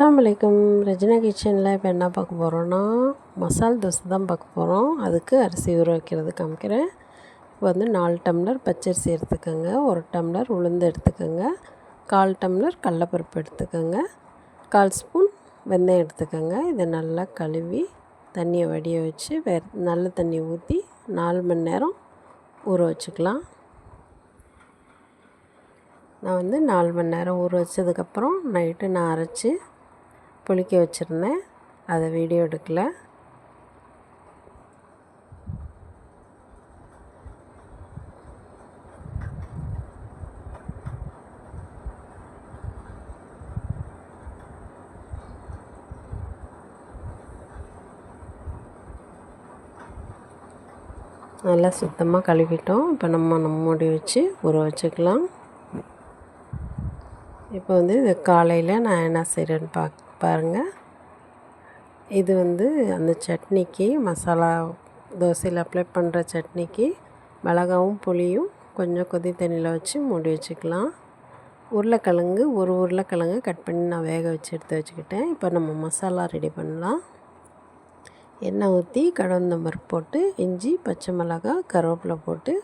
அஸ்ஸலாமு அலைக்கும். ரஜினா கிச்சனில் இப்போ என்ன பார்க்க போகிறோன்னா மசால் தோசை தான் பார்க்க போகிறோம் அதுக்கு அரிசி ஊற வைக்கிறது காமிக்கிறேன். இப்போ வந்து நாலு டம்ளர் பச்சரிசி எடுத்துக்கோங்க. ஒரு டம்ளர் உளுந்து எடுத்துக்கோங்க. கால் டம்ளர் கடலப்பருப்பு எடுத்துக்கோங்க. கால் ஸ்பூன் வெந்தயம் எடுத்துக்கோங்க. இதை நல்லா கழுவி தண்ணியை வடிய வச்சு வே நல்ல தண்ணி ஊற்றி நாலு மணி நேரம் ஊற வச்சுக்கலாம். நான் வந்து நாலு மணி நேரம் ஊற வச்சதுக்கப்புறம் நைட்டு நான் அரைச்சி குளிக்க வச்சுருந்தேன். அதை வீடியோ எடுக்கல. நல்லா சுத்தமாக கழுவிட்டோம். இப்போ நம்ம நம்ம மூடி வச்சு ஊற வச்சுக்கலாம். இப்போ வந்து இது காலையில் நான் என்ன செய்கிறேன்னு பார்க்க பாருங்கள் இது வந்து அந்த சட்னிக்கு மசாலா தோசையில் அப்ளை பண்ணுற சட்னிக்கு மிளகாவும் புளியும் கொஞ்சம் கொதி தண்ணியில் வச்சு மூடி வச்சுக்கலாம். உருளைக்கிழங்கு ஒரு உருளைக்கிழங்கு கட் பண்ணி நான் வேக வச்சு எடுத்து வச்சுக்கிட்டேன். இப்போ நம்ம மசாலா ரெடி பண்ணலாம். எண்ணெய் ஊற்றி கடந்தம்பருப்பு போட்டு இஞ்சி பச்சை மிளகாய் கருவேப்பிலை போட்டு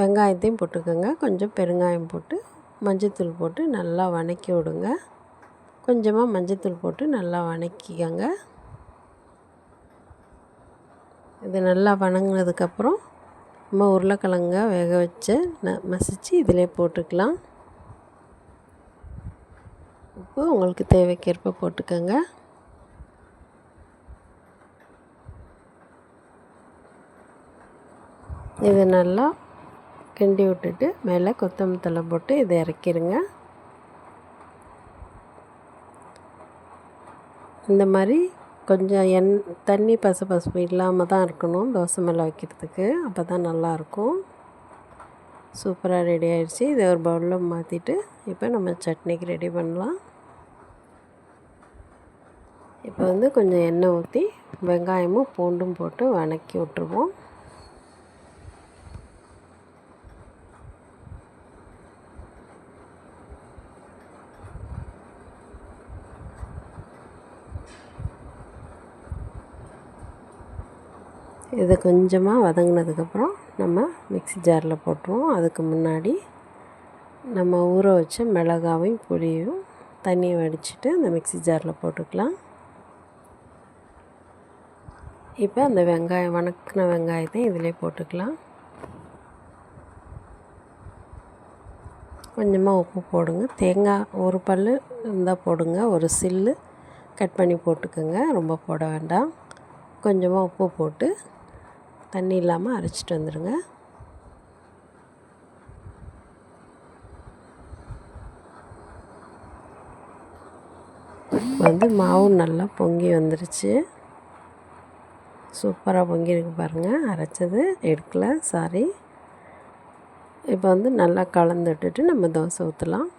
வெங்காயத்தையும் போட்டுக்கோங்க. கொஞ்சம் பெருங்காயம் போட்டு மஞ்சத்தூள் போட்டு நல்லா வதக்கி விடுங்க. கொஞ்சமாக மஞ்சத்தூள் போட்டு நல்லா வதக்கிக்கோங்க இது நல்லா வணங்கினதுக்கப்புறம் நம்ம உருளைக்கிழங்க வேக வச்சு ந மசித்து இதிலே போட்டுக்கலாம். உப்பு உங்களுக்கு தேவைக்கேற்ப போட்டுக்கோங்க. இது நல்லா கிண்டி விட்டுட்டு மேலே கொத்தமல்லி தழை போட்டு இதை இறக்கிடுங்க இந்த மாதிரி கொஞ்சம் எண் தண்ணி பசு பசுப்பு இல்லாமல் தான் இருக்கணும் தோசை மேலே வைக்கிறதுக்கு. அப்போ தான் நல்லாயிருக்கும் சூப்பராக ரெடி ஆகிடுச்சி இதை ஒரு பவுலில் மாற்றிட்டு இப்போ நம்ம சட்னிக்கு ரெடி பண்ணலாம். இப்போ வந்து கொஞ்சம் எண்ணெய் ஊற்றி வெங்காயமும் பூண்டும் போட்டு வதக்கி விட்ருவோம் இதை கொஞ்சமாக வதங்கினதுக்கப்புறம் நம்ம மிக்சி ஜாரில் போட்டுருவோம். அதுக்கு முன்னாடி நம்ம ஊற வச்ச மிளகாவையும் புளியும் தண்ணியை வடிச்சிட்டு அந்த மிக்சி ஜாரில் போட்டுக்கலாம். இப்போ அந்த வெங்காயம் வணக்கின வெங்காயத்தை இதிலே போட்டுக்கலாம். கொஞ்சமாக உப்பு போடுங்க. தேங்காய் ஒரு பல் இருந்தால் போடுங்க. ஒரு சில்லு கட் பண்ணி போட்டுக்கோங்க. ரொம்ப போட வேண்டாம். கொஞ்சமாக உப்பு போட்டு தண்ணி இல்லாமல் அரைச்சிட்டு வந்துடுங்க. வந்து மாவு நல்லா பொங்கி வந்துருச்சு. சூப்பராக பொங்கியிருக்கு பாருங்கள் அரைச்சது எடுக்கல சாரி. இப்போ வந்து நல்லா கலந்து விட்டுட்டு நம்ம தோசை ஊற்றலாம்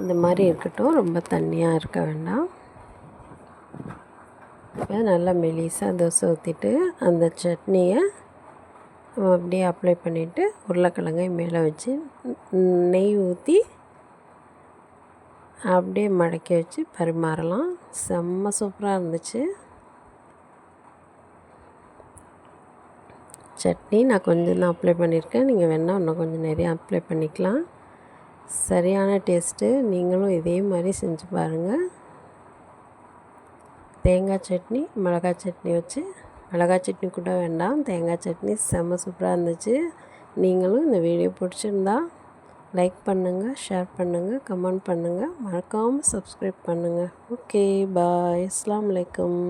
இந்த மாதிரி இருக்கட்டும் ரொம்ப தண்ணியாக இருக்க வேண்டாம். நல்லா மெலிசாக தோசை ஊற்றிட்டு அந்த சட்னியை அப்படியே அப்ளை பண்ணிவிட்டு உருளைக்கிழங்கை மேலே வச்சு நெய் ஊற்றி அப்படியே மடக்கி வச்சு பரிமாறலாம். செம்ம சூப்பராக இருந்துச்சு. சட்னி நான் கொஞ்சம் தான் அப்ளை பண்ணியிருக்கேன். நீங்கள் வேணால் இன்னும் கொஞ்சம் நிறையா அப்ளை பண்ணிக்கலாம். சரியான டேஸ்ட்டு நீங்களும் இதே மாதிரி செஞ்சு பாருங்கள் தேங்காய் சட்னி மிளகாய் சட்னி வச்சு. மிளகாய் சட்னி கூட வேண்டாம். தேங்காய் சட்னி செம்ம சூப்பராக இருந்துச்சு. நீங்களும் இந்த வீடியோ பிடிச்சிருந்தா லைக் பண்ணுங்கள் ஷேர் பண்ணுங்கள் கமெண்ட் பண்ணுங்கள் மறக்காமல் சப்ஸ்கிரைப் பண்ணுங்கள் ஓகே பாய். அஸ்லாம் வலைக்கம்